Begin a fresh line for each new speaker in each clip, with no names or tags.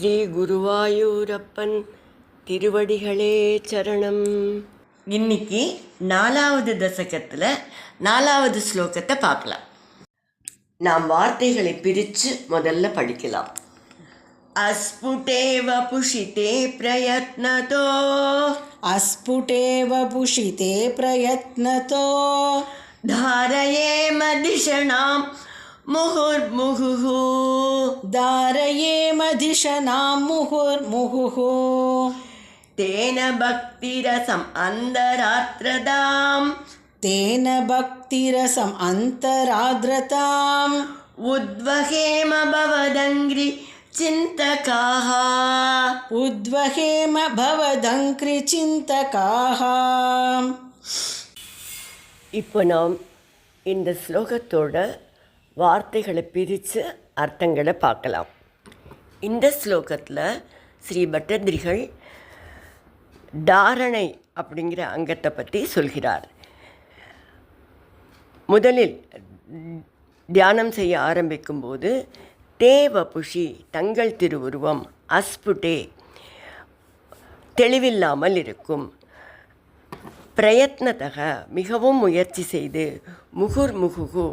ஸ்ரீ குருவாயூரப்பன் திருவடிகளே சரணம் இன்னைக்கு நாலாவது தசகத்தில் நாலாவது ஸ்லோகத்தை பார்க்கலாம் நாம் வார்த்தைகளை பிரித்து முதல்ல படிக்கலாம் அஸ்புடேவ புஷிதே பிரயத்னதோ
अस्फुटेव पुषिते प्रयत्नतो
धारये मदिषणां मुहुर्मुहुः
धारयेमधिषणां मुहुर्मुहुः
तेन भक्तिरसम् अन्तरात्रदाम्
तेन भक्तिरसम् अन्तरार्द्रताम्
उद्वहेम भवदङ्घ्रि चिन्तकाः
उद्वहेम भवदङ्कृचिन्तकाः
இப்போ நாம் இந்த ஸ்லோகத்தோட வார்த்தைகளை பிரித்து அர்த்தங்களை பார்க்கலாம். இந்த ஸ்லோகத்தில் ஸ்ரீ பட்டதிரிகள் தாரணை அப்படிங்கிற அங்கத்தை பற்றி சொல்கிறார். முதலில் தியானம் செய்ய ஆரம்பிக்கும்போது தேவபுஷி தங்கள் திருவுருவம் அஸ்புடே தெளிவில்லாமல் இருக்கும். பிரயத்னதக மிகவும் முயற்சி செய்து முகுர் முகுகு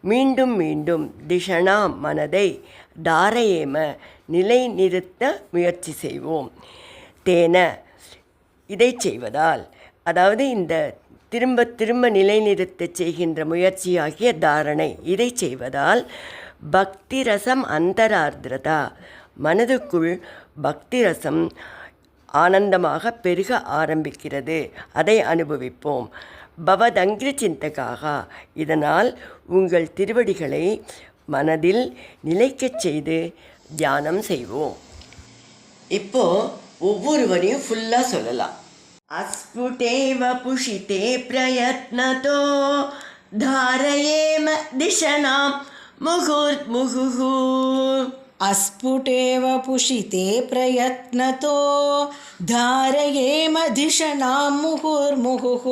மீண்டும் மீண்டும் திஷனா மனதை தாரையேம நிலைநிறுத்த முயற்சி செய்வோம். தேன இதை செய்வதால் அதாவது இந்த திரும்ப திரும்ப நிலைநிறுத்தச் செய்கின்ற முயற்சியாகிய தாரணை இதை செய்வதால் பக்தி ரசம் அந்தரார்திரதா மனதுக்குள் பக்தி ரசம் ஆனந்தமாக பெருக ஆரம்பிக்கிறது. அதை அனுபவிப்போம். பவதங்கிரி சிந்தகாக. இதனால் உங்கள் திருவடிகளை மனதில் நிலைக்கச் செய்து தியானம் செய்வோம். இப்போ ஒவ்வொருவரையும் ஃபுல்லாக சொல்லலாம். அஸ்புடேவ புஷிதே பிரயத்னதோ தாரயேம திஷனாம் முகுர் முகுஹு.
अस्फुटेव पुषिते प्रयत्नतो। धारयेमधिषणां मुहुर्मुहुः।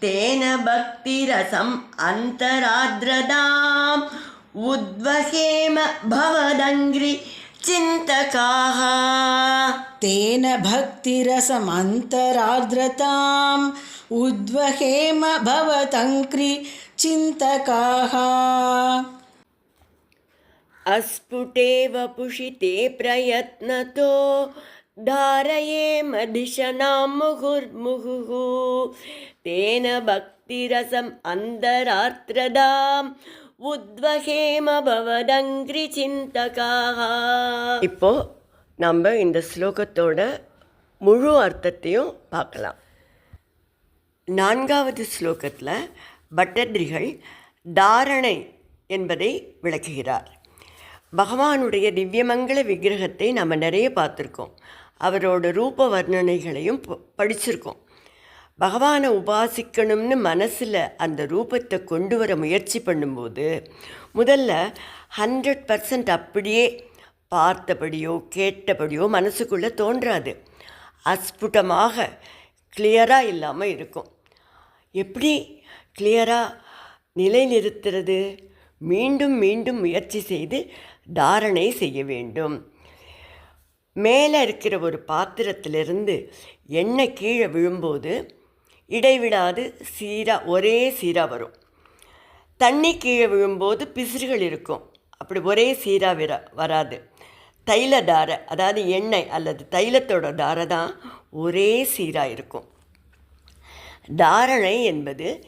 तेन भक्तिरसम् अन्तरार्द्रदाम् उद्वहेम भवदङ्घ्रि चिन्तकाः।
तेन भक्तिरसमन्तरार्द्रताम् उद्वहेम भवतङ्क्रि चिन्तकाः
अस्फुटेव पुषिते प्रयत्नतो धारयेम दिशनां मुहुर्मुहुः तेन भक्तिरसम् अन्तरार्त्रदाम् உத்வகேம பவதங்கிரி சிந்தகாக இப்போ நம்ம இந்த ஸ்லோகத்தோட முழு அர்த்தத்தையும் பார்க்கலாம் நான்காவது ஸ்லோகத்தில் பட்டத்ரிகள் தாரணை என்பதை விளக்குகிறார் பகவானுடைய திவ்யமங்கள விக்கிரகத்தை நம்ம நிறைய பார்த்துருக்கோம். அவரோட ரூப வர்ணனைகளையும் ப- படிச்சிருக்கோம். பகவானை உபாசிக்கணும்னு மனசில் அந்த ரூபத்தை கொண்டு வர முயற்சி பண்ணும்போது முதல்ல ஹண்ட்ரட் பர்சன்ட் அப்படியே பார்த்தபடியோ கேட்டபடியோ மனசுக்குள்ளே தோன்றாது. அஸ்புடமாக கிளியராக இல்லாமல் இருக்கும். எப்படி கிளியராக நிலைநிறுத்துறது? மீண்டும் மீண்டும் முயற்சி செய்து தாரணை செய்ய வேண்டும். மேலே இருக்கிற ஒரு பாத்திரத்திலிருந்து எண்ணெய் கீழே விழும்போது இடைவிடாது சீராக ஒரே சீராக வரும். தண்ணி கீழே விழும்போது பிசிறுகள் இருக்கும். அப்படி ஒரே சீராக விர வராது. தைல தாரை அதாவது எண்ணெய் அல்லது தைலத்தோட தாரை தான் ஒரே சீராக இருக்கும். தாரணை என்பது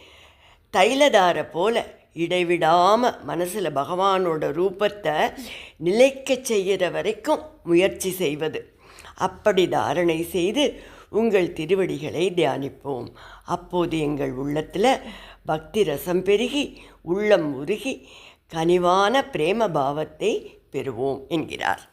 தைலதாரை போல இடைவிடாமல் மனசில் பகவானோட ரூபத்தை நிலைக்கச் செய்கிற வரைக்கும் முயற்சி செய்வது. அப்படி தாரணை செய்து உங்கள் திருவடிகளை தியானிப்போம். அப்போது எங்கள் உள்ளத்தில் பக்தி ரசம் பெருகி உள்ளம் உருகி கனிவான பிரேம பாவத்தை பெறுவோம் என்கிறார்.